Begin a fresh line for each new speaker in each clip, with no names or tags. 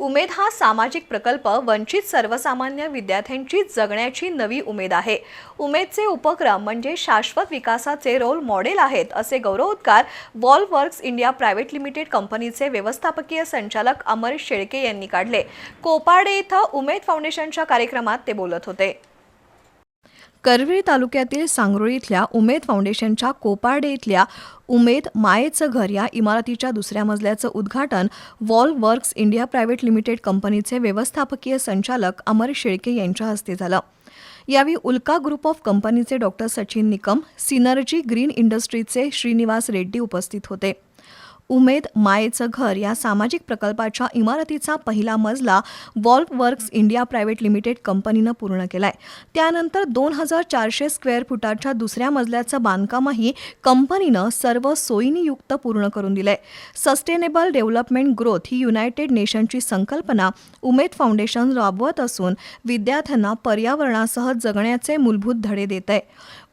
उमेद हा सामाजिक प्रकल्प वंचित सर्वसामान्य विद्यार्थ्यांची जगण्याची नवी उमेद आहे. उमेदचे उपक्रम म्हणजे शाश्वत विकासाचे रोल मॉडेल आहेत असे गौरवोद्गार wall works India private limited कंपनीचे व्यवस्थापकीय संचालक अमर शेळके यांनी काढले. कोपाडे इथं उमेद फाउंडेशनच्या कार्यक्रमात ते बोलत होते. करवीर तालुक्यातील सांगरोळी इथल्या उमेद फाउंडेशनच्या कोपार्डे इथल्या उमेद मायेचं घर या इमारतीच्या दुसऱ्या मजल्याचं उद्घाटन wall works India private limited कंपनीचे व्यवस्थापकीय संचालक अमर शेळके यांच्या हस्ते झालं. यावेळी उल्का ग्रुप ऑफ कंपनीचे doctor Sachin Nikam synergy green इंडस्ट्रीजचे Shrinivas Reddy उपस्थित होते. उमेद मायेचं घर या सामाजिक प्रकल्पाच्या इमारतीचा पहिला मजला wall works India private limited कंपनीनं पूर्ण केलाय. त्यानंतर दोन हजार चारशे स्क्वेअर फुटाच्या दुसऱ्या मजल्याचं बांधकामही कंपनीनं सर्व सोयीनी युक्त पूर्ण करून दिलंय. सस्टेनेबल डेव्हलपमेंट ग्रोथ ही युनायटेड नेशनची संकल्पना उमेद फाउंडेशन राबवत असून विद्यार्थ्यांना पर्यावरणासह जगण्याचे मूलभूत धडे देत आहे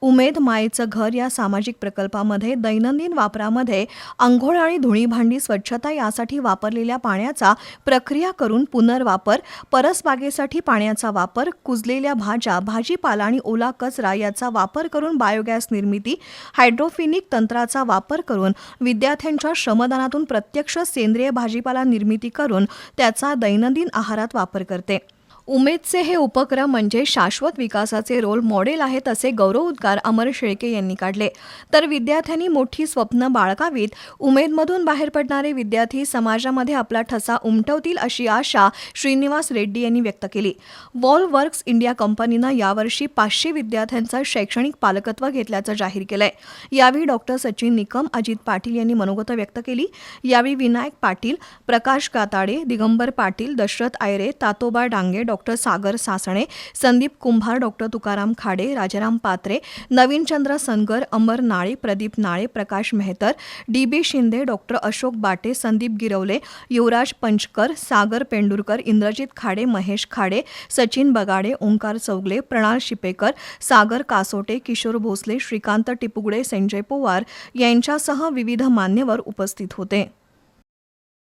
उमेद मायेचं घर या सामाजिक प्रकल्पामध्ये दैनंदिन वापरामध्ये आंघोळ आणि धुणी भांडी स्वच्छता यासाठी वापरलेल्या पाण्याचा प्रक्रिया करून पुनर्वापर परसबागेसाठी पाण्याचा वापर कुजलेल्या भाज्या भाजीपाला आणि ओला कचरा याचा वापर करून बायोगॅस निर्मिती हायड्रोफिनिक तंत्राचा वापर करून विद्यार्थ्यांच्या श्रमदानातून प्रत्यक्ष सेंद्रिय भाजीपाला निर्मिती करून त्याचा दैनंदिन आहारात वापर करते. उमेदचे हे उपक्रम म्हणजे शाश्वत विकासाचे रोल मॉडेल आहेत असे गौरवोद्गार अमर शेळके यांनी काढले. तर विद्यार्थ्यांनी मोठी स्वप्न बाळगावीत. उमेदमधून बाहेर पडणारे विद्यार्थी समाजामध्ये आपला ठसा उमटवतील अशी आशा श्रीनिवास रेड्डी यांनी व्यक्त केली. वॉल वर्क्स इंडिया कंपनीनं यावर्षी पाचशे विद्यार्थ्यांचं शैक्षणिक पालकत्व घेतल्याचं जाहीर केलंय. यावेळी डॉक्टर सचिन निकम अजित पाटील यांनी मनोगत व्यक्त केली. यावेळी विनायक पाटील प्रकाश काताडे दिगंबर पाटील दशरथ आयरे तातोबा डांगे डॉ. Doctor Sagar Sasane Sandeep Kumbhar doctor Tukaram Khade Rajaram Patre Navinchandra Sangar Amar Nale Pradeep Nale Prakash Mehtar D B Shinde doctor Ashok Bate Sandeep Girwale युवराज पंचकर सागर पेंडुरकर इंद्रजित खाडे महेश खाडे सचिन बगाडे ओंकार चौगले प्रणाल शिपेकर सागर कासोटे किशोर भोसले श्रीकांत टिपुगडे संजय पोवार यांच्यासह विविध मान्यवर उपस्थित होते.